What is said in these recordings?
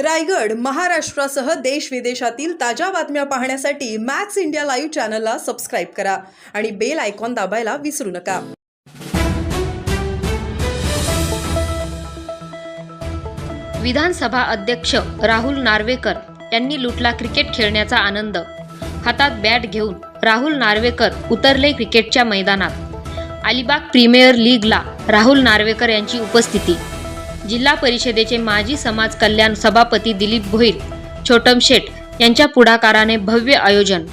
रायगड महाराष्ट्रासह देश विदेशातील ताज्या बातम्या पाहण्यासाठी मॅक्स इंडिया लाईव्ह चॅनलला सबस्क्राईब करा आणि बेल आयकॉन दाबायला विसरू नका. विधानसभा अध्यक्ष राहुल नार्वेकर यांनी लुटला क्रिकेट खेळण्याचा आनंद. हातात बॅट घेऊन राहुल नार्वेकर उतरले क्रिकेटच्या मैदानात. अलिबाग प्रीमियर लीगला राहुल नार्वेकर यांची उपस्थिती जिल्हा परिषदेचे माजी समाज कल्याण सभापती दिलीप भोईर छोटम शेठ यांच्या पुढाकाराने भव्य आयोजन.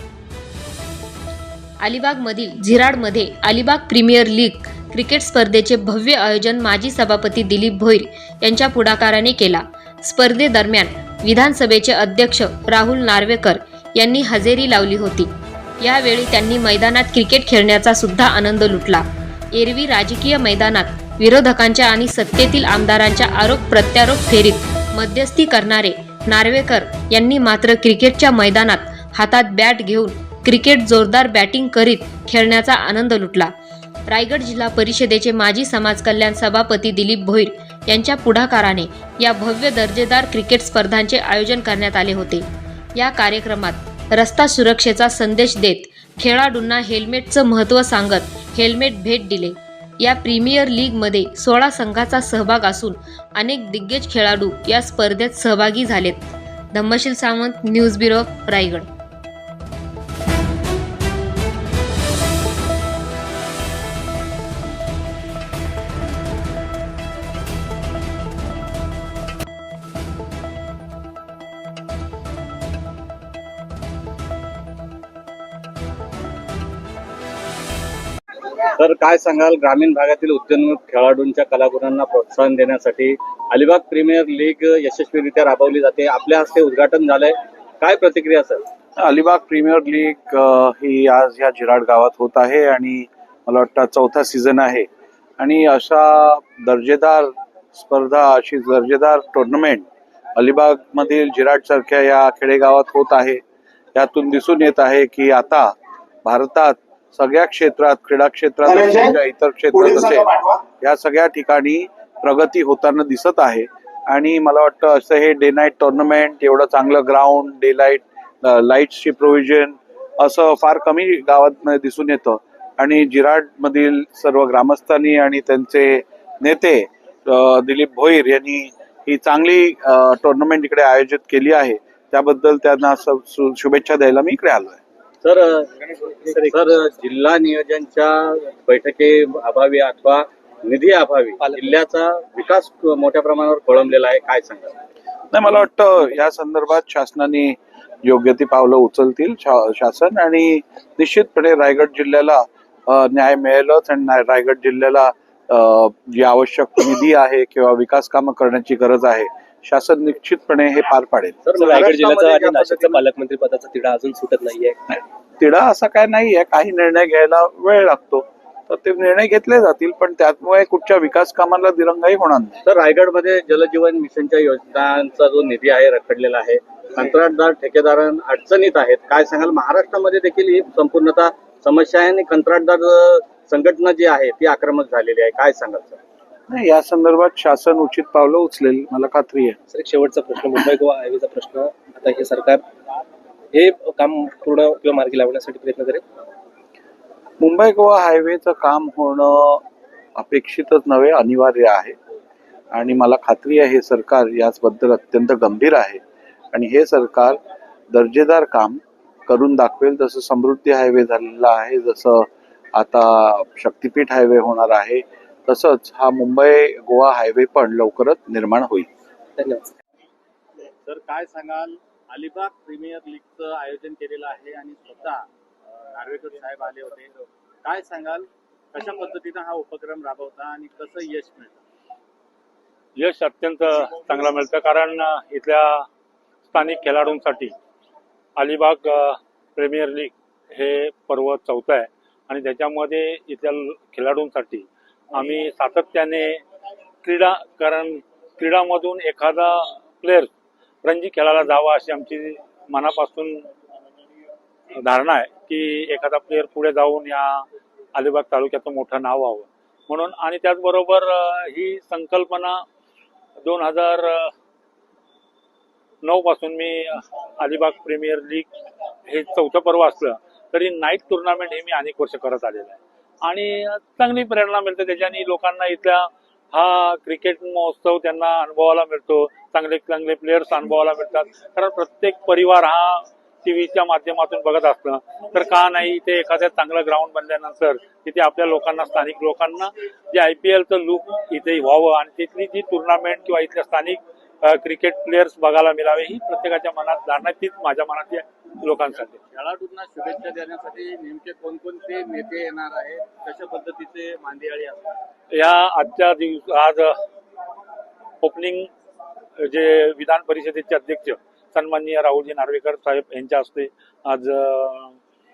अलिबागमधील झिराडमध्ये अलिबाग प्रीमियर लीग क्रिकेट स्पर्धेचे भव्य आयोजन माजी सभापती दिलीप भोईर यांच्या पुढाकाराने केला. स्पर्धेदरम्यान विधानसभेचे अध्यक्ष राहुल नार्वेकर यांनी हजेरी लावली होती. यावेळी त्यांनी मैदानात क्रिकेट खेळण्याचा सुद्धा आनंद लुटला. एरवी राजकीय मैदानात विरोधकांच्या आणि सत्तेतील आमदारांच्या आरोप प्रत्यारोप फेरीत मध्यस्थी करणारे नार्वेकर यांनी मात्र क्रिकेटच्या मैदानात हातात बॅट घेऊन क्रिकेट जोरदार बॅटिंग करीत खेळण्याचा आनंद लुटला. रायगड जिल्हा परिषदेचे माजी समाज कल्याण सभापती दिलीप भोईर यांच्या पुढाकाराने या भव्य दर्जेदार क्रिकेट स्पर्धांचे आयोजन करण्यात आले होते. या कार्यक्रमात रस्ता सुरक्षेचा संदेश देत खेळाडूंना हेल्मेटचं महत्त्व सांगत हेल्मेट भेट दिले. या प्रीमियर लीगमध्ये सोळा संघाचा सहभाग असून अनेक दिग्गज खेळाडू या स्पर्धेत सहभागी झालेत. Dhammashil Sawant news bureau Raigad. तर काय सांगाल? ग्रामीण भागातील उद्योन्मुख खेळाडूंच्या कलागुणांना प्रोत्साहन देण्यासाठी अलिबाग प्रीमियर लीग यशस्वीरित्या राबवली जाते. आपल्या हस्ते उद्घाटन झालंय. काय प्रतिक्रिया सर? अलिबाग प्रीमियर लीग ही आज या जिराड गावात होत आहे आणि मला वाटतं चौथा सीझन आहे. आणि अशा दर्जेदार स्पर्धा अशी दर्जेदार टुर्नामेंट अलिबाग मधील जिराड सारख्या या खेडेगावात होत आहे. यातून दिसून येत आहे की आता भारतात सगळ्या क्षेत्रात क्रीडा क्षेत्रात असेल किंवा इतर क्षेत्रात असेल या सगळ्या ठिकाणी प्रगती होताना दिसत आहे. आणि मला वाटतं असं हे डे नाईट टुर्नामेंट एवढं चांगलं ग्राउंड डे लाइट लाईट्सची प्रोव्हिजन असं फार कमी गावात दिसून येतं. आणि जिराड मधील सर्व ग्रामस्थांनी आणि त्यांचे नेते दिलीप भोईर यांनी ही चांगली टुर्नामेंट इकडे आयोजित केली आहे. त्याबद्दल त्यांना शुभेच्छा द्यायला मी इकडे आलोय. सर सर जिल्हा नियोजनच्या बैठकी अभावी अथवा निधी अभावी जिल्ह्याचा विकास मोठ्या प्रमाणावर खोळंबलेला आहे काय सांगा नाही मला वाटतं या संदर्भात शासनाने योग्य ती पावलं उचलतील शा- शासन आणि निश्चितपणे रायगड जिल्ह्याला न्याय मिळेलच आणि रायगड जिल्ह्याला जी आवश्यक निधी आहे किंवा विकास कामं करण्याची गरज आहे शासन निश्चितपणे हे पार पाडेल. सर रायगड जिल्ह्याचा आणि नाशिकचा पालकमंत्री पदाचा तिढा अजून सुटत नाहीये. तिढा असा काय नाहीये. काही निर्णय घ्यायला वेळ लागतो. तर ते निर्णय घेतले जातील पण त्यामुळे कुठच्या विकास कामाला दिरंगाई होणार नाही. तर रायगडमध्ये जलजीवन मिशनच्या योजनांचा जो निधी आहे रखडलेला आहे कंत्राटदार ठेकेदार अडचणीत आहेत. काय सांगाल? महाराष्ट्रामध्ये देखील ही संपूर्णतः समस्या आहे आणि कंत्राटदार संघटना जी आहे ती आक्रमक झालेली आहे. काय सांगाल सर? नाही या संदर्भात शासन उचित पावलं उचलेल मला खात्री आहे. सर एक शेवटचा प्रश्न मुंबई गोवा हायवेचा प्रश्न. आता हे सरकार हे काम पूर्ण किंवा मार्गी लावण्यासाठी प्रयत्न करेल? मुंबई गोवा हायवेचं काम होणं अपेक्षितच नव्हे अनिवार्य आहे. आणि मला खात्री आहे हे सरकार याचबद्दल अत्यंत गंभीर आहे. आणि हे सरकार दर्जेदार काम करून दाखवेल जसं समृद्धी हायवे झालेला आहे जसं आता शक्तीपीठ हायवे होणार आहे. तसंच हा मुंबई गोवा हायवे पण लवकरच निर्माण होईल. धन्यवाद. तर काय सांगाल? अलिबाग प्रीमियर लीगचं आयोजन केलेलं आहे आणि स्वतः नार्वेकर साहेब आले होते. काय सांगाल? कशा पद्धतीनं हा उपक्रम राबवता आणि कसं यश मिळतं? यश अत्यंत चांगलं मिळतं कारण इथल्या स्थानिक खेळाडूंसाठी अलिबाग प्रीमियर लीग हे पर्व चौथं आहे. आणि त्याच्यामध्ये इथल्या खेळाडूंसाठी आम्ही सातत्याने क्रीडा कारण क्रीडामधून एखादा प्लेअर रणजी खेळायला जावा अशी आमची मनापासून धारणा आहे की एखादा प्लेअर पुढे जाऊन या अलिबाग तालुक्याचं मोठं नाव व्हावं. म्हणून आणि त्याचबरोबर ही संकल्पना दोन हजार नऊ पासून मी अलिबाग प्रीमियर लीग हे चौथं पर्व असलं तरी नाईट टुर्नामेंट हे मी अनेक वर्ष करत आलेलं आहे. आणि चांगली प्रेरणा मिळते. त्याच्याने लोकांना इथल्या हा क्रिकेट महोत्सव त्यांना अनुभवायला मिळतो. चांगले चांगले प्लेयर्स अनुभवायला मिळतात. कारण प्रत्येक परिवार हा टी व्हीच्या माध्यमातून बघत असतं. तर का नाही इथे एखाद्या चांगलं ग्राउंड बनल्यानंतर तिथे आपल्या लोकांना स्थानिक लोकांना जे आय पी एलचं लुक इथे व्हावं आणि तिथली जी टुर्नामेंट किंवा इथल्या स्थानिक क्रिकेट प्लेयर्स बघायला मिळावे. ही प्रत्येकाच्या मनात धारणा तीच माझ्या मनात लोकांसाठी. खेळाडूंना शुभेच्छा देण्यासाठी नेमके कोणकोणते नेते येणार आहेत? कशा पद्धतीचे मांदियाळी असतात? या आजच्या दिवस आज ओपनिंग जे विधान परिषदेचे अध्यक्ष सन्माननीय राहुलजी नार्वेकर साहेब यांच्या हस्ते आज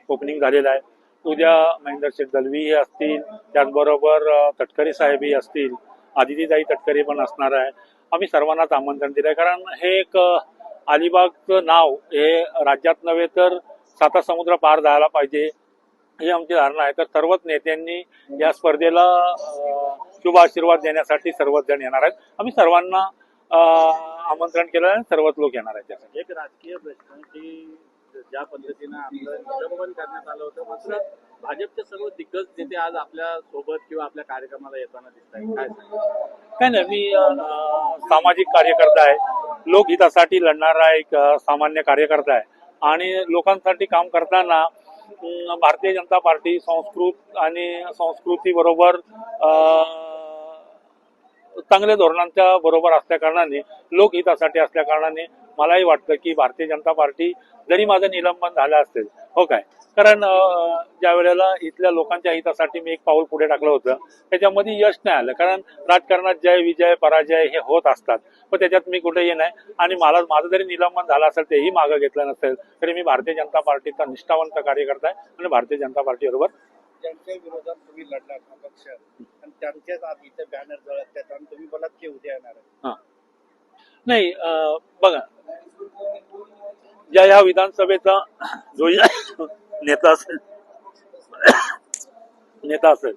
ओपनिंग झालेलं आहे. उद्या महेंद्र शेठ दलवी हे असतील. त्याचबरोबर तटकरे साहेबही असतील. आदितीताई तटकरे पण असणार आहे. आम्ही सर्वांनाच आमंत्रण दिलं आहे कारण हे एक अलिबागचं नाव हे राज्यात नव्हे तर साता समुद्र पार जायला पाहिजे ही आमची धारणा आहे. तर सर्वच नेत्यांनी या स्पर्धेला शुभ आशीर्वाद देण्यासाठी सर्वच जण येणार आहेत. आम्ही सर्वांना आमंत्रण केलं आहे सर्वच लोक येणार आहेत त्यासाठी एक राजकीय प्रश्न की ज्या पद्धतीनं आपलं निलंबन करण्यात आलं होतं मात्र भाजपचे सर्व दिग्गज नेते आज आपल्यासोबत किंवा आपल्या कार्यक्रमाला येताना दिसत आहेत. काय काय नाही मी सामाजिक कार्यकर्ता आहे. लोकहितासाठी लढणारा एक सामान्य कार्यकर्ता आहे. आणि लोकांसाठी काम करताना भारतीय जनता पार्टी संस्कृत आणि संस्कृती बरोबर चांगल्या धोरणांच्या बरोबर असल्या कारणाने लोकहितासाठी असल्या कारणाने मलाही वाटतं की भारतीय जनता पार्टी जरी माझं निलंबन झालं असेल हो काय? कारण ज्या वेळेला इथल्या लोकांच्या हितासाठी मी एक पाऊल पुढे टाकलं होतं त्याच्यामध्ये यश नाही आलं. कारण राजकारणात जय विजय पराजय हे होत असतात. पण त्याच्यात मी कुठेही नाही. आणि मला माझं जरी निलंबन झालं असेल तेही मागं घेतलं नसेल तरी मी भारतीय जनता पार्टीचा निष्ठावंत कार्यकर्ता आहे आणि भारतीय जनता पार्टी बरोबर त्यांच्या विरोधात तुम्ही लढणार हा पक्ष. आणि त्यांच्याच आत इथे बॅनर जळत त्यात आणि तुम्ही बोलात की उद्या येणार आहे. नाही अं, बघा. ज्या ह्या विधानसभेचा जो नेता असेल नेता असेल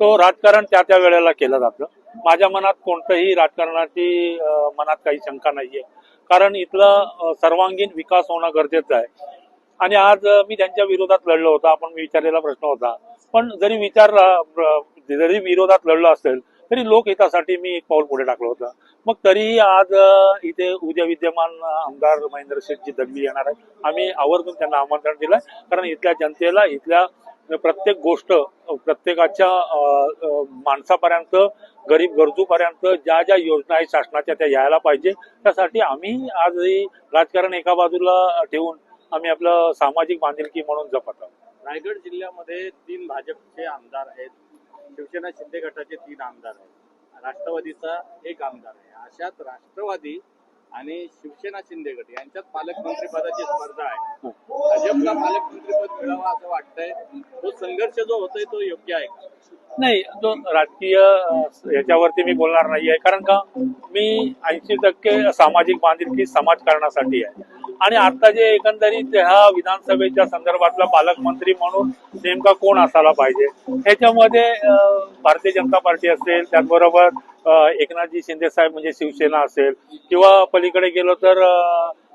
तो राजकारण त्या त्या वेळेला केलं जातं. माझ्या मनात कोणतंही राजकारणाची मनात काही शंका नाहीये. कारण इथला सर्वांगीण विकास होणं गरजेचं आहे. आणि आज मी त्यांच्या विरोधात लढलो होता. आपण मी विचारलेला प्रश्न होता पण जरी विचार जरी विरोधात लढलो असेल तरी लोकहितासाठी मी एक पाऊल पुढे टाकलं होतं. मग तरीही आज इथे उद्या विद्यमान आमदार महेंद्र शेठजी दगडी येणार आहे आम्ही आवर्जून त्यांना आमंत्रण दिलंय. कारण इथल्या जनतेला इथल्या प्रत्येक गोष्ट प्रत्येकाच्या माणसापर्यंत गरीब गरजूपर्यंत ज्या ज्या योजना आहेत शासनाच्या त्या यायला पाहिजे. त्यासाठी आम्ही आजही राजकारण एका बाजूला ठेवून आम्ही आपलं सामाजिक बांधिलकी म्हणून जपत आहोत. रायगड जिल्ह्यामध्ये तीन भाजपचे आमदार आहेत. शिवसेना शिंदे गटाचे तीन आमदार आहेत. राष्ट्रवादीचा एक आमदार आहे. अशात राष्ट्रवादी आणि शिवसेना शिंदे गट यांच्यात पालकमंत्री पदाची स्पर्धा आहे. भाजपला पालकमंत्रीपद मिळावं असं वाटतंय. तो संघर्ष जो होतोय तो योग्य आहे का? नाही तो राजकीय याच्यावरती मी बोलणार नाहीये. कारण का मी ऐंशी टक्के सामाजिक बांधिलकी समाजकारणासाठी आहे. आणि आता जे एकंदरीत ह्या विधानसभेच्या संदर्भातला पालकमंत्री म्हणून नेमका कोण असायला पाहिजे? ह्याच्यामध्ये भारतीय जनता पार्टी असेल त्याचबरोबर एकनाथजी शिंदे साहेब म्हणजे शिवसेना असेल किंवा पलीकडे गेलो तर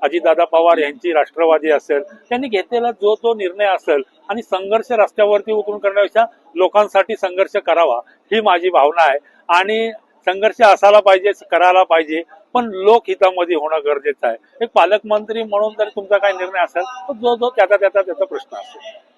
अजितदादा पवार यांची राष्ट्रवादी असेल त्यांनी घेतलेला जो तो निर्णय असेल आणि संघर्ष रस्त्यावरती उतरून करण्यापेक्षा लोकांसाठी संघर्ष करावा ही माझी भावना आहे. आणि संघर्ष असायला पाहिजे करायला पाहिजे पण लोकहितामध्ये होणं गरजेचं आहे. एक पालकमंत्री म्हणून जर तुमचा काही निर्णय असेल तर जो जो त्याचा त्याचा त्याचा प्रश्न असेल.